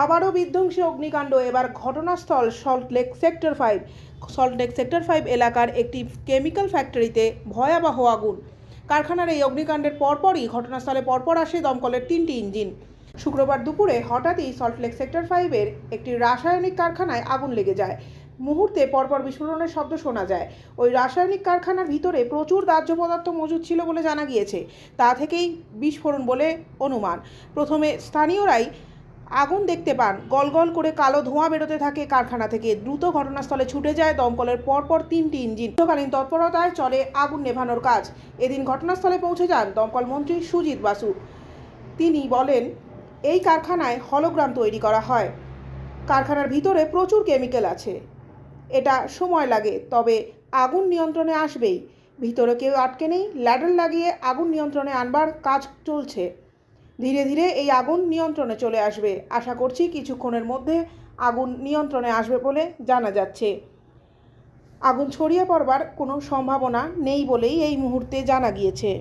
আবারও বিধ্বংসী অগ্নিকাণ্ড। এবার ঘটনাস্থল Salt Lake sector five Salt Lake sector five এলাকার একটি কেমিক্যাল ফ্যাক্টরিতে ভয়াবহ আগুন। কারখানার এই অগ্নিকাণ্ডের পরপরই ঘটনাস্থলে পরপর আসে দমকলের তিনটি ইঞ্জিন। শুক্রবার দুপুরে হঠাৎই সল্টলেক সেক্টর ফাইভের একটি রাসায়নিক কারখানায় আগুন লেগে যায়। মুহূর্তে পরপর বিস্ফোরণের শব্দ শোনা যায়। ওই রাসায়নিক কারখানার ভিতরে প্রচুর দাহ্য পদার্থ মজুদ ছিল বলে জানা গিয়েছে। তা থেকেই বিস্ফোরণ বলে অনুমান। প্রথমে স্থানীয়রাই আগুন দেখতে পান। গলগল করে কালো ধোঁয়া বেরোতে থাকে কারখানা থেকে। দ্রুত ঘটনাস্থলে ছুটে যায় দমকলের পরপর তিনটি ইঞ্জিন। যুদ্ধকালীন তৎপরতায় চলে আগুন নেভানোর কাজ। এদিন ঘটনাস্থলে পৌঁছে যান দমকল মন্ত্রী সুজিত বাসু। তিনি বলেন, এই কারখানায় হলোগ্রাম তৈরি করা হয়। কারখানার ভিতরে প্রচুর কেমিক্যাল আছে। এটা সময় লাগে, তবে আগুন নিয়ন্ত্রণে আসবেই। ভিতরে কেউ আটকে নেই, ল্যাডার লাগিয়ে আগুন নিয়ন্ত্রণে আনবার কাজ চলছে। ধীরে ধীরে এই আগুন নিয়ন্ত্রণে চলে আসবে। আশা করছি কিছুক্ষণের মধ্যে আগুন নিয়ন্ত্রণে আসবে বলে জানা যাচ্ছে। আগুন ছড়িয়ে পড়বার কোনো সম্ভাবনা নেই বলেই এই মুহূর্তে জানা গিয়েছে।